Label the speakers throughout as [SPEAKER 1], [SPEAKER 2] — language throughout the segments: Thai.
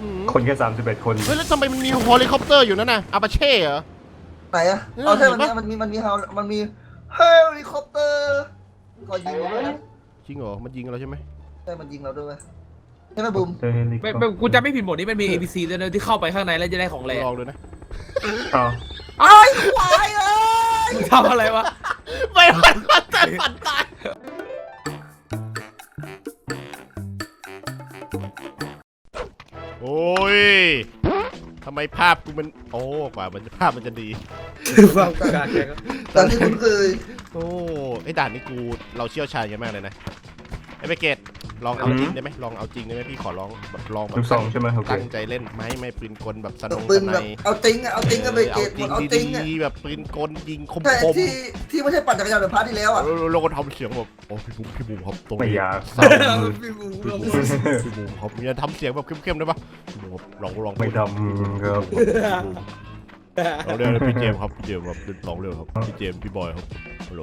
[SPEAKER 1] หือ
[SPEAKER 2] คนแค่สามสิบเอ็ดคน
[SPEAKER 1] เฮ้ยแล้วทำไมมันมีเฮลิคอปเตอร์อยู่นั่นน่ะอาปาเช่เหรอ
[SPEAKER 3] ไหนอะ
[SPEAKER 1] เออ
[SPEAKER 3] เอาใช่
[SPEAKER 1] เห็
[SPEAKER 3] มัน
[SPEAKER 1] น
[SPEAKER 3] มี
[SPEAKER 1] ปะ
[SPEAKER 3] มันมีมันมีเฮามันมีเฮลิคอปเตอร์ก็ยิงเราด้วยนะ
[SPEAKER 1] จริงเหรอ มันยิงเราใช่ไหม
[SPEAKER 3] ใช่มันยิงเราด้วยใช่ไหมบูม
[SPEAKER 2] เจอเฮลิคอ
[SPEAKER 4] ไม่
[SPEAKER 2] ปเตอ
[SPEAKER 4] ไม่
[SPEAKER 2] ร์
[SPEAKER 4] กูจะไม่ผิดหมดนี้มันมี ABC ด้วยนะที่เข้าไปข้างในแล้วจะได้ของแรง
[SPEAKER 1] ลองดูนะ
[SPEAKER 2] อ้าว
[SPEAKER 3] ไอ้ควายเอ้ย
[SPEAKER 4] มึงทำอะไรวะ
[SPEAKER 1] ไม่ฝันฝันตายฝันตาย อ้ยทำไมภาพกูมัน โอ้กว่ามันภาพมันจะดี
[SPEAKER 4] ฟังการแข่ง
[SPEAKER 3] ตอนที่คุณเคย
[SPEAKER 1] โอ้ไอ้ด่านนี้กูเราเชี่ยวชาญกันมากเลยนะไอ้เบเกต ลองเอาจริงได้ไหมลองเอาจริงได้ไหมพี่ขอลองแบบลองแบ
[SPEAKER 2] ลู
[SPEAKER 1] บ
[SPEAKER 2] กซองใช่ไหมโอเค
[SPEAKER 1] ตั้งใจเล่นไหมไม่ปืนกลแบบสนง
[SPEAKER 3] ปื
[SPEAKER 1] ส
[SPEAKER 3] น
[SPEAKER 1] น
[SPEAKER 3] แบบเอาจริงอะเอาจริงอะไปเกตหมดเอาจริงอะ
[SPEAKER 1] ดีๆแบบปืนกลยิงคม
[SPEAKER 3] ใช่
[SPEAKER 1] คม
[SPEAKER 3] ที่ที่ไม่ใช่ปั่นจักรยานแบบพาร์ทที่แล้วอะ
[SPEAKER 1] เราก็ทำเสียงแบบโอ้พี่บุ๋มพี่บุ๋มครับตรง
[SPEAKER 2] ไม่
[SPEAKER 1] นี้
[SPEAKER 2] อยาก
[SPEAKER 1] เศร้ามืด
[SPEAKER 4] พี่บู
[SPEAKER 1] พี่บุ๋มพี่บุ๋มครับมีทำเสียงแบบเข้มๆได้ปะพี่บุ๋มครับลองลอง
[SPEAKER 2] ไม่ดำครับ
[SPEAKER 1] ลองเรียกเลยพี่เจมส์ครับพี่เจมส์ครับลองเรียกครับพี่เจมส์พี่บอยครับฮัลโหล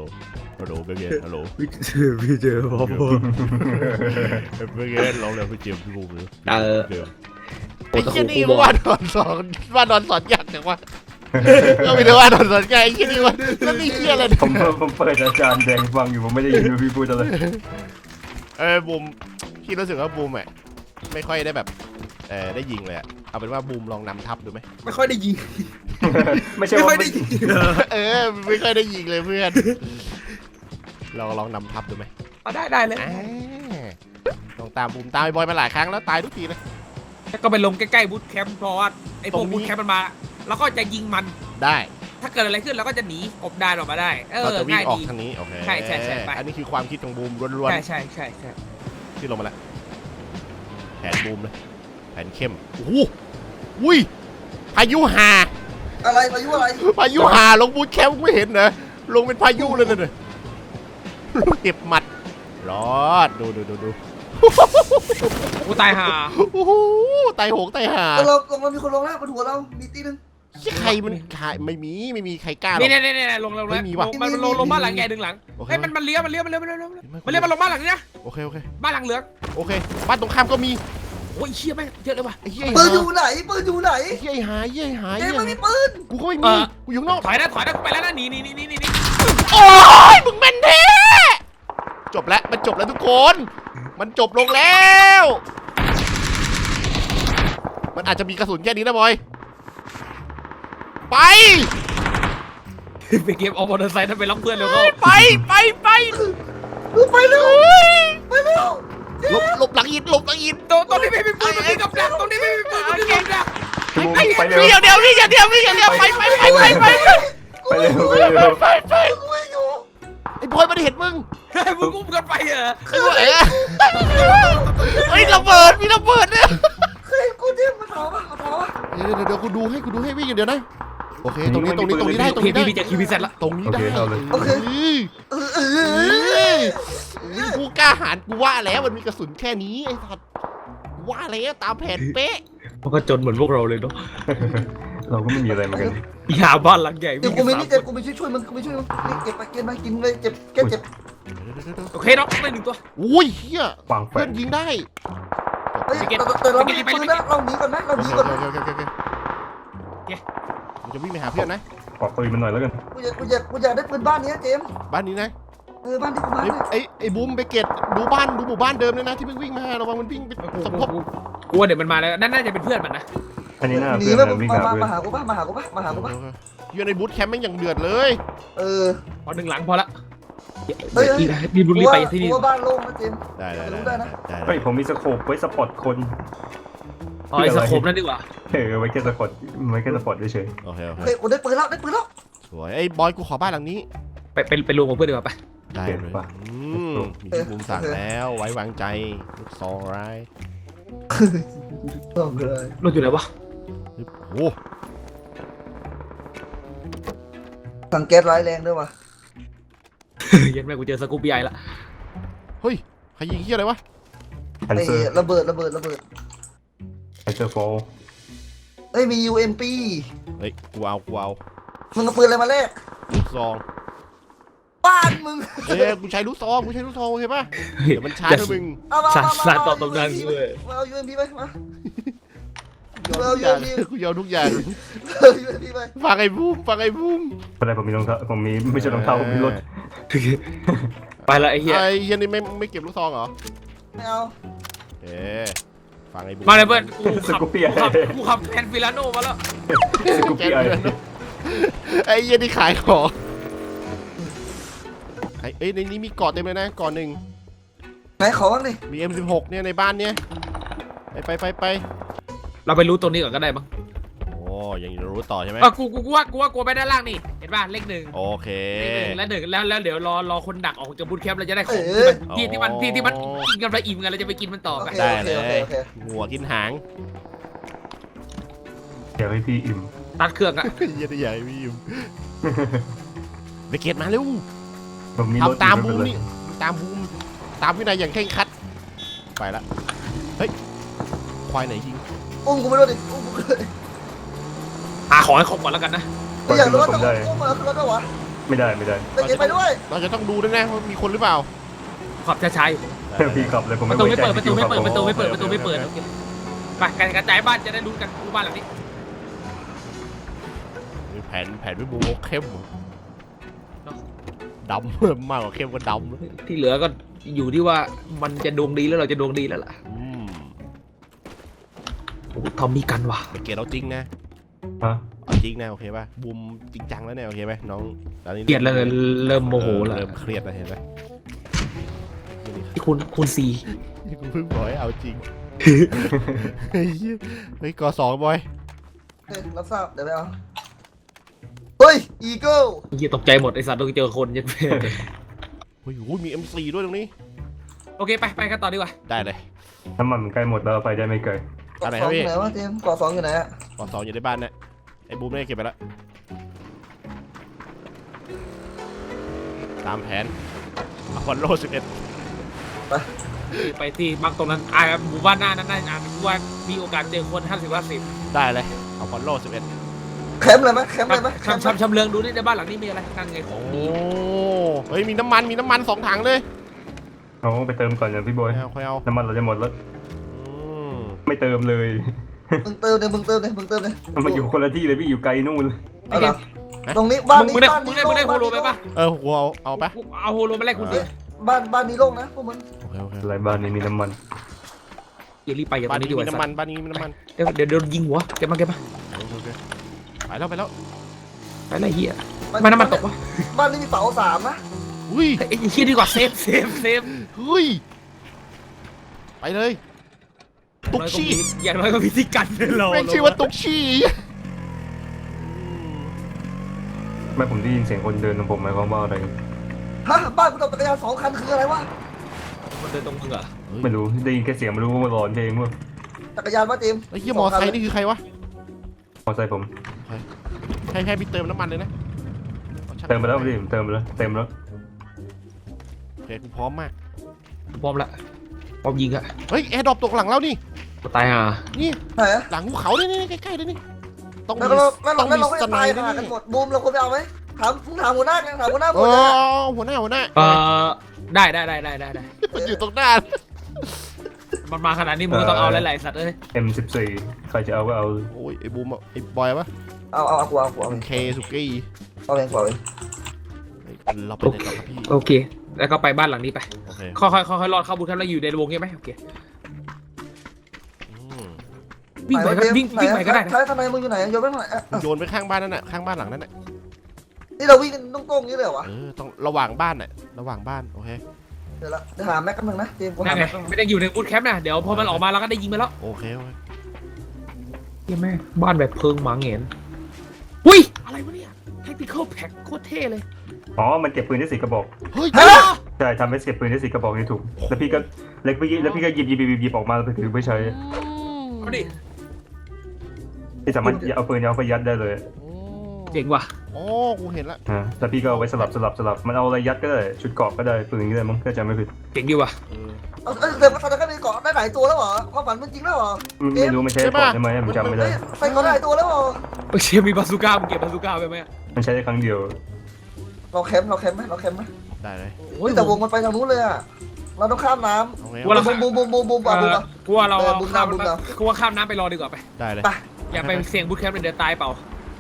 [SPEAKER 1] ฮัลโหลเบเกตฮัลโหล
[SPEAKER 4] พี่เจอพี่เจอพ่อพ่อ
[SPEAKER 1] เบเกตลองเรียกพี่เจมส์พี่บุ๋มเลย
[SPEAKER 4] เออ
[SPEAKER 1] เจมส์
[SPEAKER 4] โอ้
[SPEAKER 1] ไอ้
[SPEAKER 4] แต่
[SPEAKER 1] เชี่ย
[SPEAKER 4] ครู
[SPEAKER 1] นี่
[SPEAKER 4] บอก
[SPEAKER 1] ว่าดอนสอนว่าดอนสอนยากจังวะก็ไม่ได้ว่าดอนสอนง่ายไอ้เชี่ยนี่ว่าแล้วนี่เชี่ยอะไรเนี่ย
[SPEAKER 2] ผมผมเปิดอาจารย์แดงฟังอยู่ผมไม่ได้ยินว่าพี่พูดอะไร
[SPEAKER 1] เออบูมพี่รู้สึกว่าบูมอะไม่ค่อยได้แบบเออได้ยิงเลยอะเอาเป็นว่าบูมลองนำทัพดูไหม
[SPEAKER 4] ไม่ค่อยได้ยิง
[SPEAKER 2] ไม่ใช่
[SPEAKER 4] ไม่ค่
[SPEAKER 2] ว่า
[SPEAKER 4] อยได้ยิง
[SPEAKER 1] เออ ไม่ค่อยได้ยิงเลยเพื่อน ลองลองนำทัพดูไหม
[SPEAKER 4] เอาได้ได้เลย
[SPEAKER 1] อ่าลองตามบูมตามไอ้บอยมาหลายครั้งแล้วตายทุกทีเลย
[SPEAKER 4] ก็ไปลงใกล้ๆบูธแคมป์เพราะว่าไอ้พว
[SPEAKER 1] ตร
[SPEAKER 4] ก
[SPEAKER 1] งนี้
[SPEAKER 4] บูธแคมป์มันมา แล้วก็จะยิงมัน
[SPEAKER 1] ได้
[SPEAKER 4] ถ้าเกิดอะไรขึ้นเราก็จะหนีกบดานออกมาได้ เอ
[SPEAKER 1] เรา
[SPEAKER 4] อ
[SPEAKER 1] จะวิ่ง
[SPEAKER 4] ง่าย
[SPEAKER 1] ออก
[SPEAKER 4] ดี
[SPEAKER 1] ทางนี้ โอเค
[SPEAKER 4] ใช่ใช่ใช่ไป
[SPEAKER 1] อันนี้คือความคิดของบูมล้วน
[SPEAKER 4] ใช่ใช่ใช่ใช่
[SPEAKER 1] ๆที่ลงมาแล้วแผนบูมเลย แผนเข้มโอ้โหอุ้ยพายุหา
[SPEAKER 3] อะไรพายุอะไร
[SPEAKER 1] พายุหาลงบูทแคมป์ไม่เห็นเหรอลงเป็นพายุเลยนะเนี่ยเก็บหมัดรอดดูดูดูดู
[SPEAKER 4] กูตายห่า
[SPEAKER 1] โอ้โหตายโหงตายหา
[SPEAKER 3] เออเราลงมามีคนลงแล้วบนหัวเรา มีตีหนึง
[SPEAKER 1] ใครมันขายไม่มีไม่มีใครกล้าหร
[SPEAKER 4] นี่
[SPEAKER 1] อก
[SPEAKER 4] นี่นี่นี่ลงลง
[SPEAKER 1] ไม่มีว่ะ
[SPEAKER 4] ลงมันมันลงลงบ้านหลังใหญ่ดึงหลัง
[SPEAKER 1] โอเค
[SPEAKER 4] เฮ้ยมันมันเลี้ยวมันเลี้ยวมันเลี้ยวมันเลี้ยวมันเลี้ยวมันเลี้ยวมันลงบ้านหลังนี้นะ
[SPEAKER 1] โอเคโอเค
[SPEAKER 4] บ้านหลังเหลือง
[SPEAKER 1] โอเค บ้านตรงข้ามก็มี
[SPEAKER 4] โอ้ยเชี่ยแม่งเยอะเลยว่ะ
[SPEAKER 1] ไอ้เหี้ย
[SPEAKER 3] ปื
[SPEAKER 1] ไอ้
[SPEAKER 3] นอ
[SPEAKER 1] หา
[SPEAKER 3] ยู่ไหนปืนอยู่ไหน
[SPEAKER 1] ไอ้เหี้ยไอ้หาไอ้เหี้ยไอ้หา
[SPEAKER 3] เจ
[SPEAKER 1] ไอ้
[SPEAKER 3] ม
[SPEAKER 1] เหี้ย
[SPEAKER 3] มันมีปืน
[SPEAKER 1] กูก็ไม่
[SPEAKER 4] เอ
[SPEAKER 1] มี
[SPEAKER 4] อ
[SPEAKER 1] กูอยู่ข้างนอก
[SPEAKER 4] ถอยนะถอยนะกูไปแล้วนะหนีหนีหนีหนีหนีหนี
[SPEAKER 1] โอ้ยมึงแม่นแท้จบแล้วมันจบแล้วทุกคน มันจบลงแล้ว มันอาจจะมีกระสุนแค่นี้นะบอย ไป
[SPEAKER 4] ไปเก็บเอามอเตอร์ไซค์ถ้าไปล็อกเพื่อนเร็วเข้า
[SPEAKER 1] ไปไปไป
[SPEAKER 3] ไปเร็วไปเร็ว
[SPEAKER 1] หลบหลบหลังอินหลบหลังอิน
[SPEAKER 4] ตรงตรงนี้ไม่มีปืนมันมีกับดักตรงนี้ไม่มีปืนมันมีกับดัก
[SPEAKER 2] พี่บูม
[SPEAKER 1] ไอ้
[SPEAKER 2] ไปเร็ว
[SPEAKER 1] เดี๋ยวเดี๋ยวนี่อย่าเดี๋ยวนี่อย่าเดี๋ยวไปไปไปไปไป
[SPEAKER 2] ไปเร็วไปเร็ว
[SPEAKER 1] ไปไป
[SPEAKER 3] กูไม่อยู่
[SPEAKER 1] ไอ้บอยมันเห็นมึง
[SPEAKER 4] เฮ้ยมึงกุ้มกันไปเหรอ
[SPEAKER 1] ไอ้บอยเฮ้ยระเบิดมีระเบิดเนี่ย
[SPEAKER 3] เคยกูเจมมาถามว่ามาถามว่า
[SPEAKER 1] เดี๋ยวเดี๋ยวเดี๋ยวกูดูให้กูดูให้วิ่งอย่างเดียวนะโอเคตรงนี้ตรงนี้ตรงนี้ได้ตรง
[SPEAKER 4] พี่
[SPEAKER 1] นี้ได้
[SPEAKER 4] พี่พี่จะคิวพี่เสร็จละ
[SPEAKER 1] ตรงนี้
[SPEAKER 2] โอ
[SPEAKER 1] ได้
[SPEAKER 2] เคเอาเลย
[SPEAKER 1] โอเค
[SPEAKER 3] เออเอ
[SPEAKER 1] เอ
[SPEAKER 3] อ
[SPEAKER 1] อ กูกล้าหาญกูว่าแล้วมันมีกระสุนแค่นี้ไอ้สัตว์ว่าแล้วตามแผนเป๊ะ
[SPEAKER 4] มันก็จนเหมือนพวกเราเลยเนาะ
[SPEAKER 2] เราก็ไม่มีอะไรเหมือนกัน
[SPEAKER 4] หาบ้านหลังใหญ่
[SPEAKER 3] เดี๋ยวกูไม่นี่เจมกูไปช่วยช่วยมึงกูไปช่วยมึงนี่เก็บไปเก็บไปกินเลยเจ็บแกเจ็บ
[SPEAKER 4] โอเคน็อกไปหนึ่งตัว
[SPEAKER 1] อุ้ยเฮีย
[SPEAKER 2] วางแฟ
[SPEAKER 1] เพื่อนนยิงได้
[SPEAKER 3] เฮ้ยแต่แต่เราไม่มีปืนนะเราหนีก่อนนะเราห
[SPEAKER 1] โอ
[SPEAKER 3] นี
[SPEAKER 1] เค
[SPEAKER 3] ก่อน
[SPEAKER 1] โอเคโอเคโอเคผมจะวิ่งไปหาเพื่อนนะ
[SPEAKER 2] ขอปืนมันหน่อยแล้วกัน
[SPEAKER 3] กูอยากกูอยากกูอยากได้ปืนบ้านนี้เจม
[SPEAKER 1] บ้านนี้นะ
[SPEAKER 3] เออบ้านที่กูมา
[SPEAKER 1] ไอ้
[SPEAKER 3] เนี่ย
[SPEAKER 1] ไอ้ไอ้บูมไปเกตดูบ้านดูหมู่บ้านเดิมเลยนะที่เพิ่งวิ่งมาระวังมันวิ่งไปสมทบ
[SPEAKER 4] กลัวเดี๋ยวมันมาแล้วนั่นน่าจะเป็นเพื่อนมันนะ
[SPEAKER 2] อันนี้น่า
[SPEAKER 3] หนี
[SPEAKER 2] เพื่อน
[SPEAKER 3] มา
[SPEAKER 2] นะวิ่ง
[SPEAKER 3] มา
[SPEAKER 2] หา
[SPEAKER 3] มา
[SPEAKER 2] เพื่อน
[SPEAKER 3] มาหากูป่ะมาหากูป่ะมาหากูป่ะ
[SPEAKER 1] อยู่ในบูธแคมป์แม่งอย่างเดือดเลย
[SPEAKER 3] เออ
[SPEAKER 4] พอหนึ่งหลังพอละ
[SPEAKER 3] เฮ้ยเฮ้ย
[SPEAKER 4] รีบ
[SPEAKER 3] กู
[SPEAKER 4] รีบ
[SPEAKER 3] ว่า
[SPEAKER 4] ไปที่นี่
[SPEAKER 3] กูว่าบ้านโล่งนะเจม
[SPEAKER 1] ได้ได้
[SPEAKER 3] รู้
[SPEAKER 1] ได้
[SPEAKER 3] ได้
[SPEAKER 1] ได้
[SPEAKER 3] นะ
[SPEAKER 1] ได้
[SPEAKER 2] เฮ้ยผมมีสโคปไว้สปอตคน
[SPEAKER 4] อ๋อไอ้สโคปนั่นดีกว่า
[SPEAKER 2] เออไว้แค่สปอตไว้แค่สปอตเฉย
[SPEAKER 1] โอเคโอเค
[SPEAKER 3] เฮ้ยกูได้ปืนแล้วได้ปืนแล้ว
[SPEAKER 1] สวยไอ้บอยกูขอบ้านหลังนี้
[SPEAKER 4] ไปไปไปรวมกับเพื่อนดีกว่าไป
[SPEAKER 1] ได้เลยอืมมีที่มุมสั่งแล้วไว้วางใจลูกซองไราย
[SPEAKER 3] ต้องเลย
[SPEAKER 4] รถอยู่ไหนวะ
[SPEAKER 1] โอ้โห
[SPEAKER 3] ถังแก๊สร้ายแรงด้วยว่ะ
[SPEAKER 4] เย็นแม่กูเจอสกูปปี้ไอละ
[SPEAKER 1] เฮ้ยใครยิงเฮียอะไรวะ
[SPEAKER 2] ๆแพน
[SPEAKER 3] ไอ้
[SPEAKER 2] เซอร์
[SPEAKER 3] ระเบิดระเบิดระเบิด
[SPEAKER 2] แพนเซอร์โฟล
[SPEAKER 3] เอ้ยมี UMP
[SPEAKER 1] เฮ้ยกูเอากูเอา
[SPEAKER 3] มึงเอาปืนอะไรมาแลก
[SPEAKER 1] ลูกซอง
[SPEAKER 3] บ้านมึง
[SPEAKER 1] เอ้ยกูใช้ลูกซองกูใช้ลูกซองโอเคป่ะเดี๋ยวมันชาร์จด้วยมึง
[SPEAKER 3] เอามา
[SPEAKER 4] สา
[SPEAKER 3] มา
[SPEAKER 4] สาต่อตรงนั้น
[SPEAKER 3] เล
[SPEAKER 4] เลย
[SPEAKER 3] มาเอา UMP ไปมา
[SPEAKER 1] ยอมทุกอย่างกูยอมทุกอย่าง
[SPEAKER 3] เฮ้ยพี่ไป
[SPEAKER 1] ฟังไอ้บูมฟังไอ้บูม
[SPEAKER 2] เพราะอะไรผมมีรองเท้าผมมีไม่ใช่รองเท้าผมมีรถ
[SPEAKER 4] ไปละไอ้เหี้ย
[SPEAKER 1] ไอ้เฮียนี่ไม่ไม่เก็บลูกซองเหรอ
[SPEAKER 3] ไม่เอา
[SPEAKER 1] เอ๊ฟังไอ้บูม
[SPEAKER 4] มาเลยเพื่อนกู
[SPEAKER 2] ส
[SPEAKER 4] ขับ
[SPEAKER 2] กูปปี้
[SPEAKER 4] กูขับกูขับแคนฟิลาโนมาแล้ว
[SPEAKER 2] สกูปปี้ไอ
[SPEAKER 1] ไอ้เฮียนี่ขายของ ไอ้เอ้ยในนี้มีเกาะเต็มเลยนะเกาะหนึ่ง
[SPEAKER 3] ไหนขอบ้างดิ
[SPEAKER 1] มี M16 เนี่ยในบ้านเนี่ยไปไปไปไป
[SPEAKER 4] เราไปรู้ตรงนี้ก่อนก็ได้มั้ง
[SPEAKER 1] โอ้ยังรู้ต่อใช่ไหม
[SPEAKER 4] เออกูกูกูว่ากูว่ากูไปด้านล่างนี่ เห็นป่ะเลขหนึ่ง
[SPEAKER 1] โอเค
[SPEAKER 4] เลขหนึ่งแล้วหนึ่งแล้วแล้วเดี๋ยวรอรอคนดักออกจากบูธแคมป์เราจะได้ของ
[SPEAKER 3] เอ
[SPEAKER 4] ที่
[SPEAKER 3] อ
[SPEAKER 4] มันที่ที่มัน
[SPEAKER 1] อ๋อ
[SPEAKER 4] ที่ที่มันกินกันไปอิ่มกันเราจะไปกินมันต่อ
[SPEAKER 3] โอ
[SPEAKER 4] ไป
[SPEAKER 3] เค
[SPEAKER 1] ได้
[SPEAKER 3] โอเค
[SPEAKER 1] เล
[SPEAKER 3] โอเค
[SPEAKER 1] ย
[SPEAKER 3] โอเค
[SPEAKER 1] หัวกินหาง
[SPEAKER 2] เดี๋ยวให้พี่อิ่ม
[SPEAKER 4] ตัดเครื่องอะ
[SPEAKER 1] เหี้ยได้ใหญ่พี่ยิมไปเกตมาเร็ว
[SPEAKER 2] ผมมีรถ
[SPEAKER 1] ทำตาม
[SPEAKER 2] อยู่
[SPEAKER 1] บูม
[SPEAKER 2] ไเป็นไร
[SPEAKER 1] นี่ตามบูมตามวินัยอย่างเคร่งครัด ไปละ เฮ้ย ควายไหนยิง
[SPEAKER 3] อุ้มกูไม่รู้ดิอุ้มกูไม่รู้ดิ
[SPEAKER 4] หาของให้ครบก่อนแล้วกันนะ
[SPEAKER 3] ไม่อยากรู้ว่า
[SPEAKER 2] ผ
[SPEAKER 3] ต้อง
[SPEAKER 2] มได้
[SPEAKER 3] อุ้มมาขึ้นรถด้วยวะ
[SPEAKER 2] ไม่ได้ไม่ได้
[SPEAKER 3] ไปเก็บไปด้วย
[SPEAKER 1] เราจะต้องดูด้วยนะว่ามีคนหรือเปล่า
[SPEAKER 4] ขับช้าๆอยู่
[SPEAKER 2] พี่ขับเลยผม
[SPEAKER 4] ป
[SPEAKER 2] ไม่
[SPEAKER 4] ระตู
[SPEAKER 2] ไว้
[SPEAKER 4] ไม่
[SPEAKER 2] ใจ
[SPEAKER 4] เปิดประตูไม่เปิด
[SPEAKER 2] พี่
[SPEAKER 4] ประตูไม่เปิด
[SPEAKER 1] โอ
[SPEAKER 4] ประ
[SPEAKER 1] เค
[SPEAKER 4] ตูไม่เปิด
[SPEAKER 1] โอ
[SPEAKER 4] โอ
[SPEAKER 1] เค
[SPEAKER 4] เคไปกันกระจายบ้านจะได้รู้กันรู้บ้านหลังนี้
[SPEAKER 1] แผนแผนพี่บูมเข้มว่ะ ดำ มากกว่าเข้มก็ดำ
[SPEAKER 4] ที่เหลือก็อยู่ที่ว่ามันจะดวงดีแล้วเราจะดวงดีแล้วล่ะ
[SPEAKER 1] อืม
[SPEAKER 4] โอ้ทอมมี่กันว่ะ
[SPEAKER 1] ไปเกตเอาจริงนะ
[SPEAKER 2] ฮะ
[SPEAKER 1] เอาจริงนะโอเคป่ะบูมจริงจังแล้วเนี่ยโอเคไหมน้องตอนนี้
[SPEAKER 4] เกลียดแล้วเริ่มโมโห
[SPEAKER 1] เออ
[SPEAKER 4] แล้ว
[SPEAKER 1] เริ่มเครียดแล้วเห็นไหม
[SPEAKER 4] ที่คุณคุณสี่
[SPEAKER 1] นี่กูเพิ่งบอกให้เอาจริงเฮ้ยเฮ้ยกอสองบอย
[SPEAKER 3] เฮ้ยรับทราบเดี๋ยวไปเอาเฮ้ย อีเกิล
[SPEAKER 4] เฮียตกใจหมดไอสัตว์ต้องเจอคนยัน
[SPEAKER 1] เฮ้ยโอ้ยมี M4 ด้วยตรงนี้
[SPEAKER 4] โอเค ไปไปกันต่อดีกว่า
[SPEAKER 1] ได้เลย
[SPEAKER 2] น้ำมันมันใกล้หมดแล้วไปได้ไม่ไกล
[SPEAKER 3] เกาะ
[SPEAKER 1] อะไร
[SPEAKER 3] ส
[SPEAKER 1] ครั
[SPEAKER 3] อบง
[SPEAKER 1] พี่
[SPEAKER 3] อยู่ไหนวะเจมส์เกาะสองอยู่ไหนอะ
[SPEAKER 1] กอสองอยู่ในบ้านเนี่ยไอ้บูมได้เก็บไปแล้วตามแผนอพอลโล11
[SPEAKER 4] ไปที่มักตรงนั้นอ่าหมู่บ้านหน้านั้นน่าอ่านว่ามีโอกาสเจอคนห้าสิบห้าสิบ
[SPEAKER 1] ได้เลยอพอลโล11
[SPEAKER 3] แคมป์เลยไหมแคมป์เลยไหมแคมป์
[SPEAKER 4] ชำชำชำเลืองดูนี่ในบ้านหลังนี้มีอะไรนั่นไงของ
[SPEAKER 1] โอ้
[SPEAKER 4] ดี
[SPEAKER 1] เฮ้ยมีน้ำมันมีน้ำมันสองถังเลย
[SPEAKER 2] เอาไปเติมก่อนนะพี่บอย
[SPEAKER 1] เอาค่อยเอา
[SPEAKER 2] น้ำมันเราจะหมดแล้ว
[SPEAKER 1] อืม
[SPEAKER 2] ไม่เติมเลย
[SPEAKER 3] มึงเติมเลยมึงเติมเลยมึงเติมเลย
[SPEAKER 2] มันมาอยู่คนละที่เลยพี่อยู่ไกลนู่น
[SPEAKER 3] เอาเหรอตรงนี้บ้าน
[SPEAKER 4] มึง
[SPEAKER 3] นี้
[SPEAKER 4] ได้
[SPEAKER 3] บ้าน
[SPEAKER 4] มึง
[SPEAKER 3] นี้
[SPEAKER 4] ได้มึงได้โฮโลไป
[SPEAKER 3] โล่ง
[SPEAKER 4] ปะ
[SPEAKER 1] เออกูเอาเอาปะ
[SPEAKER 4] กูเอาโฮโลมาแลกคุณสิ
[SPEAKER 3] บ้านบ้านนี้โล่งนะพวกมึง
[SPEAKER 1] โอเคโอเค
[SPEAKER 2] อะไรบ้านนี้มีน้ำมัน
[SPEAKER 4] อย่ารีบไปอย่าต
[SPEAKER 1] บ้า
[SPEAKER 4] อนน
[SPEAKER 1] นี้
[SPEAKER 4] นี้ดีก
[SPEAKER 1] มี
[SPEAKER 4] ว่า
[SPEAKER 1] น้ำมันบ้านนี้มีน้ำมัน
[SPEAKER 4] เดี๋ยวเดี๋ยวโดนยิงหัวเก็บมาเก็บมา
[SPEAKER 1] แล้วไปแล้ว
[SPEAKER 4] ไปเลยเฮียมันน้ำมันตกวะ
[SPEAKER 3] บ้านนี้มีเสาสามนะ
[SPEAKER 1] อุ้ย
[SPEAKER 4] ไอ้เฮียดีกว่าเซฟเซฟเซฟ
[SPEAKER 1] เฮ้ยไปเลย ตุกชี่
[SPEAKER 4] อย่างน้อยก็มีที่กันเรา
[SPEAKER 1] แม่งชื่อว่าตุกชี่
[SPEAKER 2] ไม่ผมได้ยินเสียงคนเดินของผมหมายความว่าอะไร
[SPEAKER 3] ฮะบ้านกูตกจักรยานสองคันคืออะไรวะ
[SPEAKER 4] คนเดินตรงมึงเหรอ
[SPEAKER 2] ไม่รู้ได้ยินแค่เสียงไม่รู้ว่ามันร้อนเพลงมั้ง
[SPEAKER 3] จักรยานวะเจมส์
[SPEAKER 1] ไอ้เหี้ยมอไซค์นี่คือใครวะ
[SPEAKER 2] มอไซค์ผม
[SPEAKER 1] ใช่ใช่พี่เติมน้ำมันเลยนะอาช่าง
[SPEAKER 2] เติมไปแล้วพี่ผมเติมไปแล้วเต็มแล้ว
[SPEAKER 1] โอเคกูพร้อมมาก
[SPEAKER 4] พร้อมละพร้อมยิงอะ
[SPEAKER 1] เฮ้ยแอร์ดรอปตกหลังแล้วนี่
[SPEAKER 4] ตายห่า
[SPEAKER 1] นี่
[SPEAKER 3] ไหนอะ
[SPEAKER 1] หลังภูเขาเนี่ยนี่ใกล้ๆเลยนี่ ต้อง
[SPEAKER 3] แล้ว
[SPEAKER 1] มี
[SPEAKER 3] เราแล้ว
[SPEAKER 1] ต้
[SPEAKER 3] เรา
[SPEAKER 1] อง
[SPEAKER 3] แล้ว
[SPEAKER 1] มี
[SPEAKER 3] เราก็
[SPEAKER 1] ส
[SPEAKER 3] จะ
[SPEAKER 1] ไน
[SPEAKER 3] ตาย
[SPEAKER 1] ด์
[SPEAKER 3] หา
[SPEAKER 1] นะ
[SPEAKER 3] กัน
[SPEAKER 1] นี่
[SPEAKER 3] หมดบูมเราควรไปเอาไหมถามมึงถามหัวหน้าไงถามหัวหน้า
[SPEAKER 1] เอ
[SPEAKER 3] บูม
[SPEAKER 1] อหัวหน้าหัวหน้า
[SPEAKER 4] เออได้ได้ได้ได้ได้ได้
[SPEAKER 1] มันอยู่ตรงหน้า
[SPEAKER 4] มันมาขนาดนี้มึงก็ต้องเอาหลายๆสัตว์เลย
[SPEAKER 2] เอ็มสิบสี่ใครจะเอาก็เอา
[SPEAKER 1] โอ้ยไอ้บูมอะไอ้บอยปะ
[SPEAKER 3] เอาเอาเอากูเอากูเอา
[SPEAKER 1] มันเคสุกี้
[SPEAKER 3] เอาเองกูเอาเอง
[SPEAKER 1] เฮ้ยเราไปไหนต่อครับพี่
[SPEAKER 4] โอเค แล้วก็ไปบ้านหลังนี้ไป
[SPEAKER 1] โอเค
[SPEAKER 4] ค่อยๆค่อยๆรอดเข้าบูธแล้วอยู่ในวงใช่ไหมโอเค
[SPEAKER 1] อืม
[SPEAKER 4] วิ่งไปก็วิ่งวิ่งไปก็ได้นะ
[SPEAKER 3] ใช้ทำไมมึงอยู่ไหนโยนไปหน่อยอะ
[SPEAKER 1] โยนไปข้างบ้านนั่นน่ะข้างบ้านหลังนั้นน่ะ
[SPEAKER 3] นี่เราวิ่งกันตรงๆนี้เลยเหรอวะ
[SPEAKER 1] เออต้องระหว่างบ้านน่ะระหว่างบ้านโอเค
[SPEAKER 3] เดี๋ยวละเดี๋ยวหาแม็กกันหนึ่งนะเจมส์กู
[SPEAKER 4] นั่
[SPEAKER 3] หาน
[SPEAKER 4] ไง
[SPEAKER 3] แม็กกันง
[SPEAKER 4] ไม่ได้อยู่ในบูธแคมป์นะ เดี๋ยวพอมันออกมาเราก็ได้ยิงไปแล้ว
[SPEAKER 1] โอเคโอเค
[SPEAKER 4] เฮ้ยแม่บ้านแบบเพิงหมาเหงน อุ้ย อะไรวะเนี่ย tactical pack โคตรเท่เลย
[SPEAKER 2] อ๋อ มันเก็บปืนได้สี่กระบอก
[SPEAKER 1] เฮ้ย
[SPEAKER 3] ฮะ
[SPEAKER 2] ใช่ทำให้เก็บปืนได้สี่กระบอกนี่ถูก แล้วพี่ก็แล้วพี่แล้วพี่ก็หยิบหยิบหยิบหยิบออกมาแล้วไปถือไปใช้
[SPEAKER 4] เอาดิ
[SPEAKER 2] พี่สามารถเอาปืนเอาไปยัดได้เลย
[SPEAKER 4] เจ๋งว่ะ
[SPEAKER 1] โอ้กูเห็นละ
[SPEAKER 2] อ่าแล้วพี่ก็เอาไว้สลับสลับสลับ มันเอาอะไรยัดก็ได้ ชุดเกราะก็ได้ ปืนก็ได้มั้งถ้าจำไม่ผิด
[SPEAKER 4] เจ๋งดีว่ะ
[SPEAKER 1] เออ
[SPEAKER 3] เอาเอาเดี๋ยวมาทำได้มี เกาะได้หลายตัวแล้วเหรอความฝันมันจริงแล้วเหรอ
[SPEAKER 2] ไม่ไม่รู้มันใช้
[SPEAKER 1] ใช่
[SPEAKER 2] เกราะ
[SPEAKER 1] ปะ
[SPEAKER 2] ได้ไหมผมจำไม่ได้
[SPEAKER 3] เฮ้ยใส่เกาะได้หลายตัวแล้วเหรอ
[SPEAKER 4] เออเชียมีบาซูก้ามึงเก็บบาซูก้าไปไหมอะ
[SPEAKER 2] มันใช้ได้ครั้งเดียว
[SPEAKER 3] เราแคมป์เราแคมป์ไหมเราแคมป์ไหม
[SPEAKER 1] ได้เลย
[SPEAKER 4] โอ้ย
[SPEAKER 3] แต่วงมันไปทางนู้นเลยอะเราต้องข้ามน้
[SPEAKER 1] เอาไงำเอา
[SPEAKER 3] บูมบูมบูมบูมบูมบูมบูม
[SPEAKER 4] เออกูว่าเรา
[SPEAKER 3] เออ
[SPEAKER 4] เอา
[SPEAKER 3] บุญ
[SPEAKER 4] ข้าม
[SPEAKER 3] นำบุญนำ
[SPEAKER 4] กูว่าข้ามน้ำไปรอดีกว่าไป
[SPEAKER 1] ได้เลย
[SPEAKER 3] ไป
[SPEAKER 4] อย่าไปเสี่ยงบูทแคมป์เดี๋ยวตายเปล่า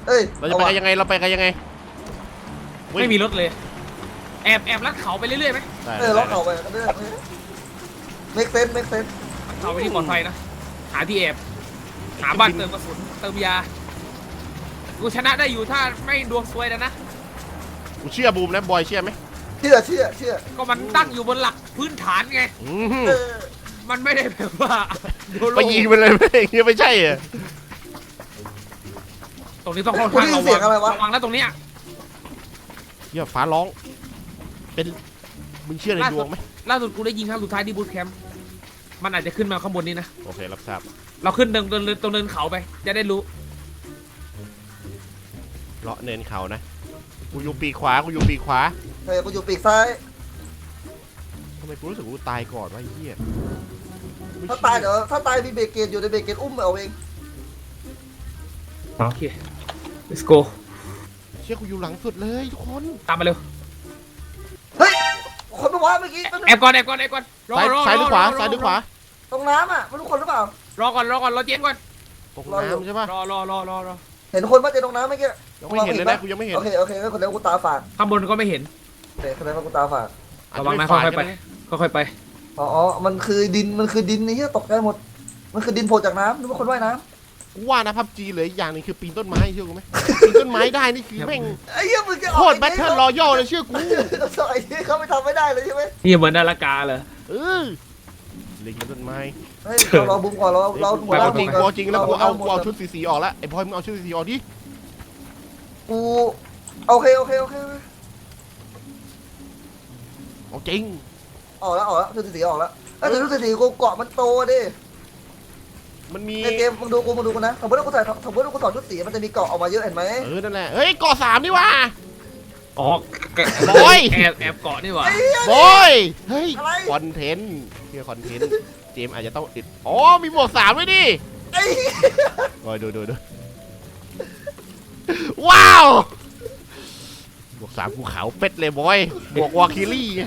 [SPEAKER 3] เอ้ย
[SPEAKER 1] เราจะไปกันยังไงเราไปกันยังไงเว้ย
[SPEAKER 4] ไม่มีรถเลย แอบแอบลัดเขาไปเรื่อยๆไหม
[SPEAKER 1] ได้
[SPEAKER 3] เออเราเข่าไปกันเรื่อย เมกเซนเมกเซน
[SPEAKER 4] เขาไปที่ปลอดภัยนะ หาที่แอบหาบ้านเติมกระสุนเติมยา กูชนะได้อยู่ถ้าไม่ดวงซวยแล้วนะ
[SPEAKER 1] กูเชื่อบูมนะบอยเชื่อไหม
[SPEAKER 3] เชื่อเชื่อเชื่อ
[SPEAKER 4] ก็มันตั้งอยู่บนหลักพื้นฐานไง
[SPEAKER 1] อืม
[SPEAKER 3] เออ
[SPEAKER 4] มันไม่ได้แบบว่าโดน
[SPEAKER 1] ไปยิงไปเลยไม่อย่างเงี้ยไม่ใช่เหรอ
[SPEAKER 4] ตรงนี้ต้องค่อนข้างระวังระวังนะตรงเนี้ย
[SPEAKER 1] เฮียฟ้าร้อง เป็นมึงเชื่อในดวงไหม
[SPEAKER 4] ล่าสุดกูได้ยิงครั้งสุดท้ายที่บูทแคมป์มันอาจจะขึ้นมาข้างบนนี้นะ
[SPEAKER 1] โอเครับทราบ
[SPEAKER 4] เราขึ้นเดินเดินตรงเดินเขาไป จะได้รู้
[SPEAKER 1] เลาะเนินเขานะ กูอยู่ปีกขวา กูอยู่ปีกขวา
[SPEAKER 3] เออกูอยู่ปีกซ้าย
[SPEAKER 1] ทำไมกูรู้สึกกูตายก่อนวะไอ้เหี้ย
[SPEAKER 3] ถ้าตายเดี๋ยวถ้าตายมีเบรกเกตอยู่ในเบรกเกตอุ้มเอาเอง
[SPEAKER 4] โอเค let's go
[SPEAKER 1] เชื่อกูอยู่หลังสุดเลยทุกคน
[SPEAKER 4] ตามมาเร็ว
[SPEAKER 3] เฮ้ย คนเมื่อวานเมื่อกี้มัน
[SPEAKER 4] แอบก่อนแอบก่อนแอบก่อนรอ
[SPEAKER 1] ซ้าย
[SPEAKER 4] รอ
[SPEAKER 1] ซ้ายหรือขวาร
[SPEAKER 4] อ
[SPEAKER 1] ซ้ายหรือขวา
[SPEAKER 3] ตรงน้ำอะมันทุกคนหรือเปล่า ร
[SPEAKER 4] อก่อนรอก่อนรอเจมส์ก่อน
[SPEAKER 1] ตก
[SPEAKER 3] รออยู่
[SPEAKER 1] น้ำใช่ปะ
[SPEAKER 4] รอรอรอรอรอ
[SPEAKER 3] เห็นคนว่าเจตรงน้ำเมื่อกี้
[SPEAKER 1] ยังไม่เห็นเลยนะกูยังไม่เห็น
[SPEAKER 3] โอเคโอเคงั้นคนเดียวกูตาฝาด
[SPEAKER 4] ข้างบนก็ไม่เห็น
[SPEAKER 3] เดี๋ยวคนเดียวกูตาฝาด
[SPEAKER 1] อาจ
[SPEAKER 4] ระ
[SPEAKER 1] จ
[SPEAKER 4] วังนะ
[SPEAKER 1] ม่
[SPEAKER 4] ค่อยๆไป
[SPEAKER 1] ฝาดก็ด้
[SPEAKER 4] ค่อยๆไป
[SPEAKER 3] อ๋ออ๋อมันคือดินมันคือดินนี่ที่ตกใจหมด มันคือดินโผล่จากน้ำนึกว่าคนว่ายน้
[SPEAKER 1] กูว่านะพับจีเหลยอย่างหนึงคือปีนต้นไม้เชื่อกูไหมปีนต้นไม้ได้นี่คือแม่งำ
[SPEAKER 3] ไอ้เหี้ยมึงจะ
[SPEAKER 1] โคตรแบทเทิลรอยัลเลยเชื่อกู
[SPEAKER 3] ไอ้เหี้ยเขาไม่ทำไม่ได้เลยใช่ไหม
[SPEAKER 4] นี่เหมือนนาฬิกาเลย
[SPEAKER 1] เออลิงบนต้นไม้
[SPEAKER 3] เฮ้ยเราเราบุ้มก่อนเราเรา
[SPEAKER 1] กู
[SPEAKER 3] หัว
[SPEAKER 1] เอา
[SPEAKER 3] เรา
[SPEAKER 1] จริง
[SPEAKER 3] ก่
[SPEAKER 1] กู
[SPEAKER 3] อน
[SPEAKER 1] เอาจริงแล้วกูเอา
[SPEAKER 3] หม
[SPEAKER 1] กู
[SPEAKER 3] ด
[SPEAKER 1] เอาชุดสีสีออกแล้วไอ้พลอยมึงเอาชุดสีสีออกดิ
[SPEAKER 3] กูโอเคโอเคโอเคโอเค
[SPEAKER 1] เอาจริง
[SPEAKER 3] ออกแล้วออกแล้วชุดสีออกแล้วไอ้ยแต่ชุดสีกูเกาะมันโตดิ
[SPEAKER 1] มันมี
[SPEAKER 3] ในเกมมึงดูกูมึงดูกูนะสมมติว่ากูใส่สมมติว่ากูถอดชุดสีมันจะมีเกาะออกมาเยอะเห็นไหม
[SPEAKER 1] เออ นั่นแหละ เฮ้ยเกาะสามนี่ว่ะ
[SPEAKER 4] อ๋อ
[SPEAKER 1] โอ้ย
[SPEAKER 4] แอบแอบเกาะนี่หว่า
[SPEAKER 3] ไอ้เหี้ย
[SPEAKER 1] บอย เฮ้ย
[SPEAKER 3] อะไร
[SPEAKER 1] คอนเทนต์เชื่อคอนเทนต์ เจมส์อาจจะต้องติด อ๋อ มีหมวกสามด้วยดิ
[SPEAKER 3] ไอ้เหี้ย
[SPEAKER 1] บอยดูดูดูว้าว หมวกสามกูขาวเป็ดเลยบอย หมวกวาคิลี่ไง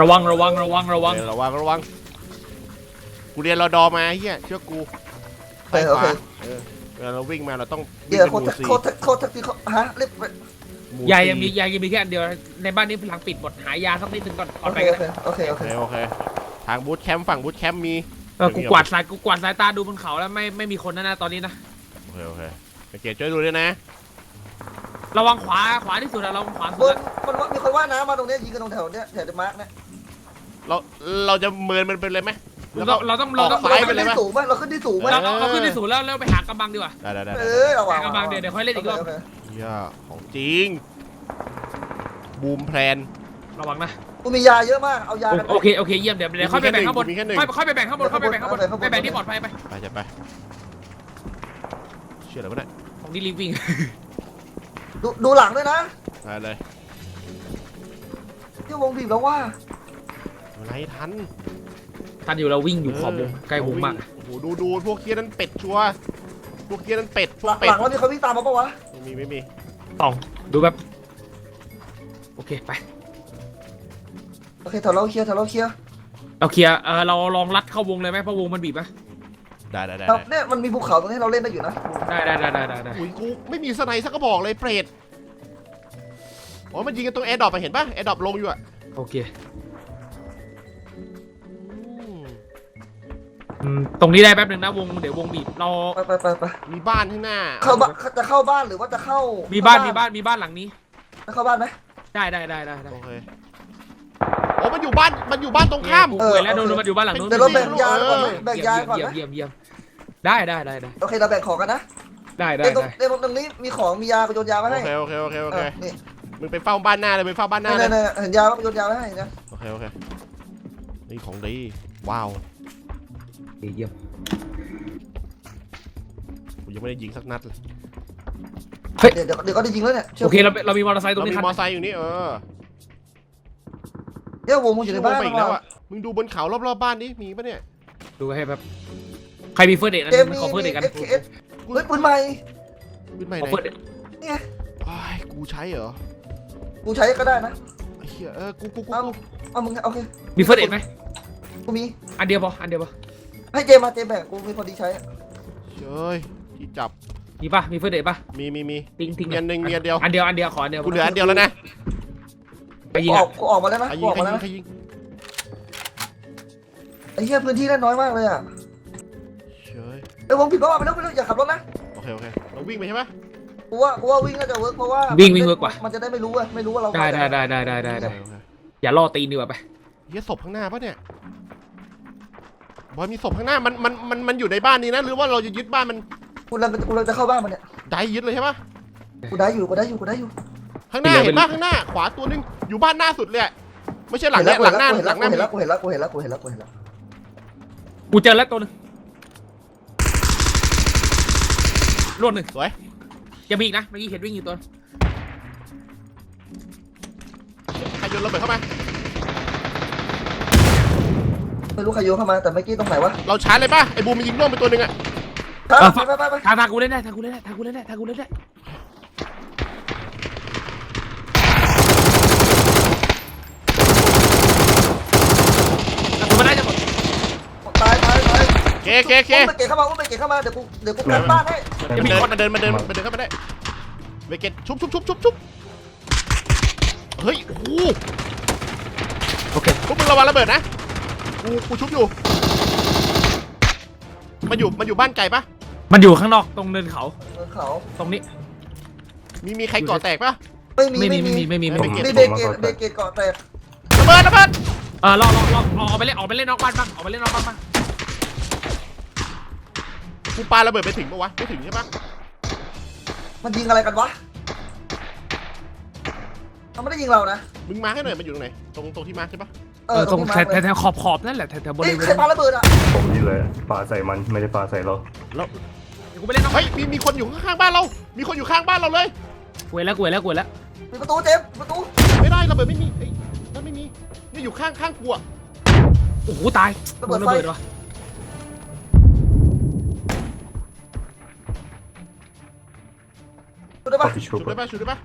[SPEAKER 4] ระวังระวังระวังระวัง
[SPEAKER 1] เออระวังระวัง กูเรียนรอดอมาเฮียเชื่อกู
[SPEAKER 3] โอเคโอเค
[SPEAKER 1] เออเวลาเราวิ่งมาเราต้องวิ่
[SPEAKER 3] เดี๋
[SPEAKER 1] ง
[SPEAKER 3] ยว
[SPEAKER 1] เป็น
[SPEAKER 3] โค
[SPEAKER 1] ห
[SPEAKER 3] ตร
[SPEAKER 1] มู่สี่
[SPEAKER 3] โคตรโคตรที่เขาฮะรีบไป
[SPEAKER 1] หมู่
[SPEAKER 4] ยายยังมี
[SPEAKER 1] สี่
[SPEAKER 4] ยายยังมีแค่อันเดียวในบ้านนี้พลังปิดหมดหายาสักนิดนึงก่อนก่
[SPEAKER 3] โอ
[SPEAKER 4] อน
[SPEAKER 3] เค
[SPEAKER 4] ไป
[SPEAKER 3] โอ
[SPEAKER 4] กัน
[SPEAKER 3] เคโอเคโอ
[SPEAKER 1] โอ
[SPEAKER 3] เค
[SPEAKER 1] เคโอเคทางบูธแคมป์ฝั่งบูธแคมป์มี
[SPEAKER 4] เออกูกวาดสายกูกวาดสายตาดูบนเขาแล้วไม่ไม่มีคนนะนะตอนนี้นะ
[SPEAKER 1] โอเคโอเคโอเคช่วยดูด้วยนะ
[SPEAKER 4] ระวังขวาขวาที่สุดอะระวังขวา
[SPEAKER 3] บ
[SPEAKER 4] สุด
[SPEAKER 3] นมันว่ามีคนว่ายน้ำมาตรงเนี้ยยิงกันตรงแถวเนี้ยแถวเดอะมาร์กเนี่ย
[SPEAKER 1] เราเราจะเมินมันเป็นเลยไหมแล้วก็
[SPEAKER 4] เราเราต้องเราต้อง
[SPEAKER 1] ออกซ้าย
[SPEAKER 3] เรา
[SPEAKER 1] ไป
[SPEAKER 3] ขึ้น
[SPEAKER 1] เลยไหม
[SPEAKER 3] ที่สูงไหมเราขึ้นที่สูงไหม
[SPEAKER 4] เราเราเราขึ้นที่สูงแล้วแล้วไปหากำบังดีกว่า
[SPEAKER 1] ได้ได้ได้
[SPEAKER 3] เอ
[SPEAKER 1] ได้
[SPEAKER 3] อระวัง
[SPEAKER 4] หากำบังเดี๋ยวเดี๋ยวค่อยเล่นอีกรอบ
[SPEAKER 3] โเค
[SPEAKER 1] เฮียของจริง บูมแพลน
[SPEAKER 4] ระวังนะ
[SPEAKER 3] กูมียาเยอะมาก เอายากัน
[SPEAKER 4] โอเคโอเคเยี่ยมเดี๋ยวเดี๋ยวค่อยไปแบ่งข้างบน
[SPEAKER 1] มีแค่หนึ่ง
[SPEAKER 4] ค่อยค่อยไปแบ่งข้างบนค่อยไปแบ่งข้างบนไปแบ่งที่ปลอดภัยไป
[SPEAKER 1] ไปจะไป เชื่ออะไรวะเนี่ย
[SPEAKER 4] ของที่รีบวิ่ง
[SPEAKER 3] ดูดูหลังด้วยนะ
[SPEAKER 1] ไปเลย
[SPEAKER 3] ที่วงบีบแล้วว่า
[SPEAKER 1] อะไรทัน
[SPEAKER 4] ทันอยู่เราวิ่งอยู่ขอบวงใกล้วงมาก
[SPEAKER 1] โอ้โหดูดูพวกเคียนั้นเป็ดชัวร์พวกเคียนั้นเป็ดพว
[SPEAKER 3] ห
[SPEAKER 1] ก
[SPEAKER 3] ลัง
[SPEAKER 1] เป็
[SPEAKER 3] ห
[SPEAKER 1] ด
[SPEAKER 3] ลังแล้วมีเขาวิ่งตามมาปะวะ
[SPEAKER 1] ไม่มีไม่มี
[SPEAKER 4] ต้องดูแบบโอเคไป
[SPEAKER 3] โอเคแถวเราเคลียร์แถวเราเคลียร์
[SPEAKER 4] เราเคลียร์เออเราลองลัดเข้าวงเลยไหมเพราะวงมันบีบไหม
[SPEAKER 1] ได้ได้ได้
[SPEAKER 3] เรา
[SPEAKER 1] ได้
[SPEAKER 3] เนี่ยมันมีภูเขาตรงนี้เราเล่นได้อยู่นะ
[SPEAKER 4] ได้ได้ได้ได้ได้ได้
[SPEAKER 1] อุ้ยกูไม่มีสไนสักกระบอกเลยเปรตอ๋อมันยิงกันตรงแอร์ดรอปไปเห็นป่ะแอร์ดรอปลงอยู่อะ
[SPEAKER 4] โอเค
[SPEAKER 1] อืม
[SPEAKER 4] ตรงนี้ได้แป๊บหนึ่งนะวงเดี๋ยววงบีบเรา
[SPEAKER 3] ไปไปไปไป
[SPEAKER 1] มีบ้านข้างหน้า
[SPEAKER 3] เข้าบ้านจะเข้าบ้านหรือว่าจะเข้า
[SPEAKER 4] มี
[SPEAKER 3] มี
[SPEAKER 4] บ้านมีบ้านมีบ้านหลังนี้
[SPEAKER 3] จะเข้าบ้านไหม
[SPEAKER 4] ได้ได้ได้ได้ได้
[SPEAKER 1] โอเคโอ้มันอยู่บ้านมันอยู่บ้านตรงข้าม
[SPEAKER 4] กูเปิดแล้วโดนมันอยู่บ้านหลังนู้น
[SPEAKER 3] เดี๋ยวเราแบ่งยา
[SPEAKER 1] เออ
[SPEAKER 3] ก่อนไหมแบ่งยาก่อน
[SPEAKER 4] เยี่ย
[SPEAKER 3] ไห
[SPEAKER 4] ม
[SPEAKER 3] ม
[SPEAKER 4] เยี่ยมเยี่ยมได้ได้ได้ได้
[SPEAKER 3] โอเคเราแบ่งของกันนะ
[SPEAKER 4] ได้ได้
[SPEAKER 3] เดี๋ยวตรง
[SPEAKER 4] ได้
[SPEAKER 3] เดี๋ยวตรงนี้มีของมียาไปโยนยาไว้
[SPEAKER 1] โอ
[SPEAKER 3] ให้
[SPEAKER 1] เคโอเคโอเคโอเค
[SPEAKER 3] เออนี่
[SPEAKER 1] มึงไปเฝ้าบ้านหน้าเลยไปเฝ้าบ้านหน้า
[SPEAKER 3] นี่
[SPEAKER 1] เลย
[SPEAKER 3] นี่เห็นยาแล้วไปโยนยาไว้ให้นะ
[SPEAKER 1] โอเคโอเค นี่ของดี ว้าว
[SPEAKER 4] เยี่ยม
[SPEAKER 1] กูยังไม่ได้ยิงสักนัดเลย
[SPEAKER 3] เดี๋ยวเดี๋ยวเดี๋ยวก็ได้ยิงแล้วเนี่ยชื่
[SPEAKER 4] โอเคเราเรามีมอเตอร์ไซค์ตรง
[SPEAKER 1] เรา
[SPEAKER 4] นี้
[SPEAKER 1] มี
[SPEAKER 4] คัน
[SPEAKER 1] มอไซค์อยู่นี่เออ
[SPEAKER 3] เดี๋ยววงมึงอยู่ในบ้าน
[SPEAKER 1] ไปอีกแล้วอะมึงดูบนเขารอบๆบ้านนี้มีปะเนี่ย
[SPEAKER 4] ดูให้แบบใครมีเฟิร์สเดทอัน
[SPEAKER 3] เกม
[SPEAKER 4] นึง
[SPEAKER 3] มี
[SPEAKER 4] ขอเฟิร์สเดทกัน
[SPEAKER 3] เอสเอสเฮ้ยปืนใหม่
[SPEAKER 1] ปืนใหม่
[SPEAKER 4] ขอ
[SPEAKER 1] ไหน
[SPEAKER 4] เฟิร์สเดท
[SPEAKER 3] นี่ไง
[SPEAKER 1] อ้ายกูใช้เหรอ
[SPEAKER 3] กูใช้ก็ได้นะ
[SPEAKER 1] ไอ้เหี้ยเออกูกูกู
[SPEAKER 3] เอา
[SPEAKER 1] กู
[SPEAKER 3] เอามึงโอเค
[SPEAKER 4] มีเฟิร์สเดทไหม
[SPEAKER 3] กูมี
[SPEAKER 4] อันเดียวพออันเดียวพอ
[SPEAKER 3] ให้เจมมาเจมแบ่งกูมีพอดีใช้
[SPEAKER 1] เฮ้ยที่จับ
[SPEAKER 4] มีป่ะมีเฟอร์เดทป่ะ
[SPEAKER 1] มีมีมี
[SPEAKER 4] ทิ้งทิ้ง
[SPEAKER 1] เมียนหนึ่งเมียนเดียว
[SPEAKER 4] อันเดียวอันเดียวขออันเดียว
[SPEAKER 1] กูเหลืออันเดียวแล้วนะ
[SPEAKER 4] ไปยิ
[SPEAKER 3] กู
[SPEAKER 4] ง
[SPEAKER 3] ออ
[SPEAKER 4] อะ
[SPEAKER 3] กกูออกมาแล้วนะ
[SPEAKER 1] ใคร
[SPEAKER 3] กู
[SPEAKER 1] ยิง
[SPEAKER 3] ออก
[SPEAKER 1] ใคร
[SPEAKER 3] มา
[SPEAKER 1] ยิ
[SPEAKER 3] แล้ว
[SPEAKER 1] ง
[SPEAKER 3] นะ
[SPEAKER 1] ใครยิง
[SPEAKER 3] ไอ้เหี้ยพื้นที่ได้น้อยมากเลยอะ
[SPEAKER 1] เฮ้ย
[SPEAKER 3] เอ้ยวงผิดบ้าไปแล้วไปแล้วอย่าขับรถนะ
[SPEAKER 1] โอเคโอเคเราวิ่งไปใช่ปะ
[SPEAKER 3] กูว่ากูว่าวิ่งน่าจะเวิร์กเพราะว่า
[SPEAKER 4] วิ่งวิ่งเวิร์กกว่า
[SPEAKER 3] มันจะได้ไม่รู้อะไม่รู้ว่าเรา
[SPEAKER 4] ได้ได้ได้ได้ได้ได้
[SPEAKER 1] โอ
[SPEAKER 4] ได้
[SPEAKER 1] เคโอเค
[SPEAKER 4] อย่าล่อตีนดีกว่าไป
[SPEAKER 1] เฮียศพข้างหน้าปะเนี่ย บอยมีศพข้างหน้ามันมันมันมันอยู่ในบ้านนี้นะ หรือว่าเราจะยึดบ้านมัน
[SPEAKER 3] กูเรากูเราจะเข้าบ้านมันเนี่ย
[SPEAKER 1] ได้ยึดเลยใช่ปะ
[SPEAKER 3] กูได้อยู่กูได้อยู่กูได้อยู่
[SPEAKER 1] ข้างหน้าเห็นปะข้างหน้า ขวาตัวหนึงอยู่บ้านหน้าสุดเลยอะไม่ใช่หลังเนี้ยหลังหน้า
[SPEAKER 3] กูเห็น
[SPEAKER 1] ห
[SPEAKER 3] แล้
[SPEAKER 1] ลั
[SPEAKER 3] ว
[SPEAKER 1] งหน้า
[SPEAKER 3] กูเห็นแล้วกูเห็นแล้วกูเห็นแล้วกูเห็นแล้วกูเห็นแล้ว
[SPEAKER 4] กูเจอแล้วตัวหนึงรวดหนึ่ง
[SPEAKER 1] สวย
[SPEAKER 4] จะมีอีกนะเมื่อกี้เห็นวิ่งอยู่ตัว
[SPEAKER 1] ใครโยนระเบิดเข้ามา
[SPEAKER 3] ไม่รู้ใครโยนเข้ามาแต่เมื่อกี้ตรงไหนวะ
[SPEAKER 1] เราชาร์จเลยปะไอ้บูมมันยิงล่วงไปตัวหนึงอะ
[SPEAKER 3] ครับไปไปไปไป
[SPEAKER 4] ทางทางกูเล่นได้ทางกูเล่นได้ทางกูเล่นได้ทางกูเล่นได้ทางกูไม่ได้จะหมด
[SPEAKER 3] ตายตายตาย
[SPEAKER 1] เคเคเค
[SPEAKER 3] อุ้มไปเก็บเข้ามาอุ้มไปเก็บเข้ามาเดี๋ยวกูเดี๋ยวกูกันบ้านให้
[SPEAKER 1] มันเดินมันเดินมันเดินมันเดินเข้ามาได้เวเกตชุบชุบชุบชุบชุบเฮ้ยโอ้โห
[SPEAKER 4] โอเค
[SPEAKER 1] พวกมึงระวังระเบิดนะ กูกูชุบอยู่ มันอยู่มันอยู่บ้านไก่ปะ
[SPEAKER 4] มันอยู่ข้างนอกตรงเนินเขา
[SPEAKER 3] เออเขา
[SPEAKER 4] ตรงนี้
[SPEAKER 1] มีมีใครก่อแตกปะ
[SPEAKER 3] ไม่มี
[SPEAKER 4] ไม่มี
[SPEAKER 3] ไม่
[SPEAKER 4] ไม่
[SPEAKER 3] มี
[SPEAKER 4] มีไม่มีไม่มี
[SPEAKER 3] มี เบรกเกตเบรกเกตเกาะแตก
[SPEAKER 1] ระเบิดระเบิด
[SPEAKER 4] เออรอรอรอออกไปเล่นออกไปเล่นนอกบ้านบ้างออกไปเล่นนอกบ้านบ้าง
[SPEAKER 1] กูปาระเบิดไปถึงปะวะไม่ถึงใช่ปะ
[SPEAKER 3] มันยิงอะไรกันวะมันไม่ได้ยิงเรานะ
[SPEAKER 1] มึงมาให้หน่อยมันอยู่ตรงไหนตรงตรงที่มาร์คใช่ปะ
[SPEAKER 3] เอ
[SPEAKER 4] เอ
[SPEAKER 3] อ
[SPEAKER 4] อ
[SPEAKER 3] ต
[SPEAKER 4] ต
[SPEAKER 3] ร
[SPEAKER 4] รงง
[SPEAKER 3] ที่
[SPEAKER 4] แถ
[SPEAKER 3] มาวเลย
[SPEAKER 4] แถวขอบขอบนั่นแหละแถวแถวบ
[SPEAKER 3] เฮ้
[SPEAKER 4] ริ
[SPEAKER 3] ย
[SPEAKER 4] เว
[SPEAKER 3] ใคร
[SPEAKER 4] ณ
[SPEAKER 3] ปาระเบิดอะ
[SPEAKER 2] ผมนี่เลยปาใส่มันไม่ได้ปาใส่เรา
[SPEAKER 4] เดี๋ยวกูไปเล่นนอก
[SPEAKER 1] เฮ้ยมีมีคนอยู่ข้างๆบ้านเรา มีคนอยู่ข้างบ้านเราเลย
[SPEAKER 4] กูเห็นแล้วกูเห็นแล้วกูเห็นแล้ว
[SPEAKER 3] มีประตูเจมส์ประตู
[SPEAKER 1] ไม่ได้ระเบิดไม่มีเฮ้ยนั่นไม่มีนี่อยู่ข้างข้างกูอะ
[SPEAKER 4] โอ้โหตาย
[SPEAKER 3] ระเบิด
[SPEAKER 4] โดน
[SPEAKER 3] ไฟ
[SPEAKER 4] ระเบิดวะ
[SPEAKER 3] ดูได้
[SPEAKER 2] ปา
[SPEAKER 3] ปะ
[SPEAKER 2] ที่ชุบ
[SPEAKER 1] ชุดได้ปะชุดได้ปะ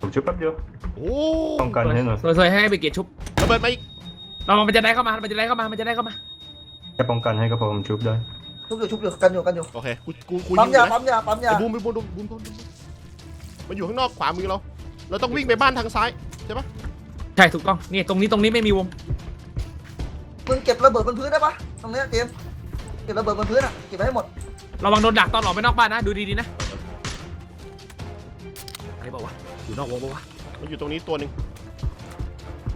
[SPEAKER 2] ผมชุบแป๊บเดียว
[SPEAKER 1] โอ้
[SPEAKER 2] ป้องกันให้หน่อย
[SPEAKER 4] สวยๆให้ไปเกียรติชุบ
[SPEAKER 1] ระ เบิดมาอีก
[SPEAKER 4] เรามันจะได้เข้ามา มันจะได้เข้ามา มันจะได้เข้ามา
[SPEAKER 2] แค่ป้องกันให้ก็พอผมชุบได้
[SPEAKER 3] ชุบอยู่ชุบอยู่กันอยู่กันอยู่
[SPEAKER 1] โอเคกูกูกู
[SPEAKER 3] ปั๊ม
[SPEAKER 1] ยิงอยายู่นะ
[SPEAKER 3] ปั๊มยาปั๊มยา
[SPEAKER 1] ไอ้บูมบูมบูมบูมบูมบูมมันอยู่ข้างนอกขวามือเรา เราต้องวิ่งไปบ้านทางซ้ายใช่ปะ
[SPEAKER 4] ใช่ถูกต้อง นี่ตรงนี้ตรงนี้ไม่มีวง
[SPEAKER 3] มึงเก็บระเบิดบนพื้นได้ปะตรงเนี้ยเจมส์เก็บระเบิดบนพื้นอะเก็บไว้ให้หมด
[SPEAKER 4] ระวังโดนดักตอนออกไปนอกบ้านนะ ดูดีๆนะอะไรบอกว่าวะอยู่นอกวงปะวะ
[SPEAKER 1] มันอยู่ตรงนี้ตัวหนึ่ง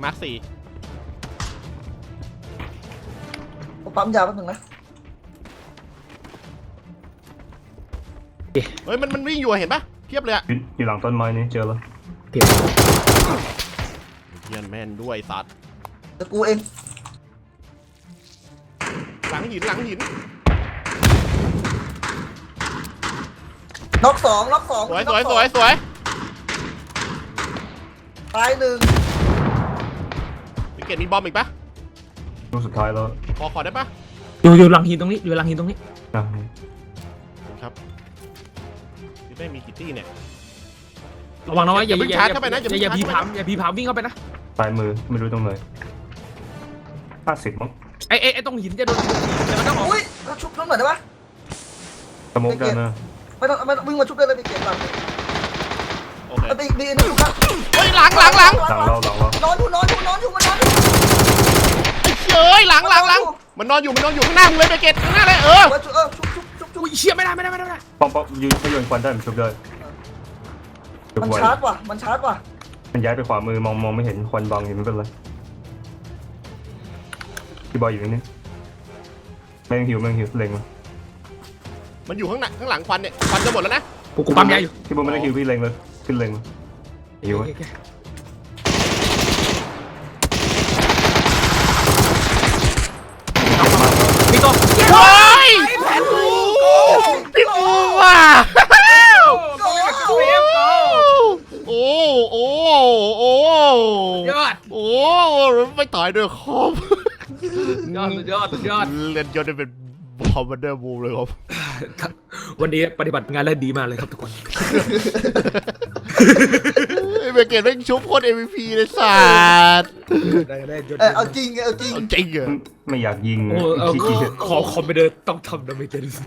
[SPEAKER 1] มาร์คสี่
[SPEAKER 3] ปั๊มยาแป๊บนึงนะ
[SPEAKER 1] เฮ้ยมันมันวิ่งอยู่อะเห็นปะเพียบเลยอะ
[SPEAKER 2] อยู่อยู่หลังต้นไม้นี้เจอแล้ว
[SPEAKER 4] เพียบ
[SPEAKER 1] เยียนแม่นด้วยสัตว์
[SPEAKER 3] เดี๋ยวกูเอง
[SPEAKER 1] หลังหินหลังหิน
[SPEAKER 3] น็อกสองน็อกสอง
[SPEAKER 1] สวย
[SPEAKER 3] น็
[SPEAKER 1] ส
[SPEAKER 3] อก
[SPEAKER 1] วย
[SPEAKER 3] ส
[SPEAKER 1] ส
[SPEAKER 3] อง
[SPEAKER 1] วยสวย
[SPEAKER 3] ตายหนึ่ง
[SPEAKER 1] มีเกตมีบอมอีกปะ
[SPEAKER 2] ลูกสุดท้ายแล้ว
[SPEAKER 1] ขอขอได้ปะ
[SPEAKER 4] อยู่อยู่หลังหินตรงนี้อยู่หลังหินตรงนี้
[SPEAKER 2] นะ
[SPEAKER 1] ครับนี่ไม่มีกิตตี้เนี่ย
[SPEAKER 4] ระวังนะว่าอย่า
[SPEAKER 1] อย่าเพิ่ง
[SPEAKER 4] อย่า
[SPEAKER 1] ชาร์จเข้าไปนะอย่า
[SPEAKER 4] อย่า
[SPEAKER 1] เพิ่
[SPEAKER 4] อย่าง
[SPEAKER 1] ชา
[SPEAKER 4] ผี
[SPEAKER 1] ร์จเข้าไปนะ
[SPEAKER 4] ผามอย่าผีผามวิ่งเข้าไปนะ
[SPEAKER 2] ปลายมือไม่รู้ตรงไหนห้าสิบมั้ง
[SPEAKER 4] ไอ้ไอ้ไอ้ตรงหินจะโดนแต่มันต้องออก
[SPEAKER 3] อุ้ยแล้วชุบน้องหน่อยได้ปะ
[SPEAKER 2] สโมกกันนะ
[SPEAKER 3] ไม่ต้องไม่ต้องวิ่งมาชุบได้เลยมีเก็บหลัง
[SPEAKER 1] โอเค
[SPEAKER 3] มันมีมีอันนี้อยู่ข้าง
[SPEAKER 1] เฮ้ยหลังหลังหลัง
[SPEAKER 2] หลังเราหลังเรา
[SPEAKER 3] นอนอยู่นอนอยู่นอนอยู่มันนอนอยู่
[SPEAKER 1] เฮ้ยหลังหลังหลังมันนอนอยู่มันนอนอยู่ข้างหน้ามึงเลยไปเกตข้างหน้าเลยเออ
[SPEAKER 3] มาชุบเออชุบชุบชุบชุบ
[SPEAKER 4] อุ้ยเชี่ยไม่ได้ไม่ได้ไม่ได้ไม่ได้
[SPEAKER 2] ป้องป้องยืนถ้าโยนควันได้ผมชุบได้ชุบ
[SPEAKER 3] มัน
[SPEAKER 2] ไว้
[SPEAKER 3] ชาร์จว่ะมันชาร์จว่ะ
[SPEAKER 2] มันย้ายไปขวามือมองมองไม่เห็นควันบังอยู่ไม่เป็นไรพี่บอยอยู่นี่แมงหิวแมงหิวเล็งมา
[SPEAKER 1] มันอยู่ข้างหน้าข้างหลังควันเนี่ยควันจะหมดแล้วนะ
[SPEAKER 4] กูกูปั๊มยาอยู่
[SPEAKER 2] พี่บอยไม่ได้หิวพี่เล็งเลยขึ้นเล็งมาหิวไหม
[SPEAKER 4] โอเคโอเคมีตัว
[SPEAKER 1] เฮ้ยแผนกูพี่กู ว่ะโอ้โอ้โอ้
[SPEAKER 4] ยอด
[SPEAKER 1] โอ้ไม่ตายด้วยคอม
[SPEAKER 4] ยอดสุดยอดสุดยอด
[SPEAKER 1] เล่นยอดได้เป็นคอมมานเดอร์บูมเลยครับ
[SPEAKER 4] วันนี้ปฏิบัติงานได้ดีมากเลยครับทุกคน
[SPEAKER 1] เบเกตแม่งชุบโคตร MVP เลยสัตว์
[SPEAKER 3] เออเอาจริงเอาจริง
[SPEAKER 1] เอาจริงเหรอ
[SPEAKER 2] ไม่อยากยิง
[SPEAKER 4] โอ้เอา
[SPEAKER 2] ขี้เกีย
[SPEAKER 4] ขอคอมไปเดินต้องทำดาเมจที่สุด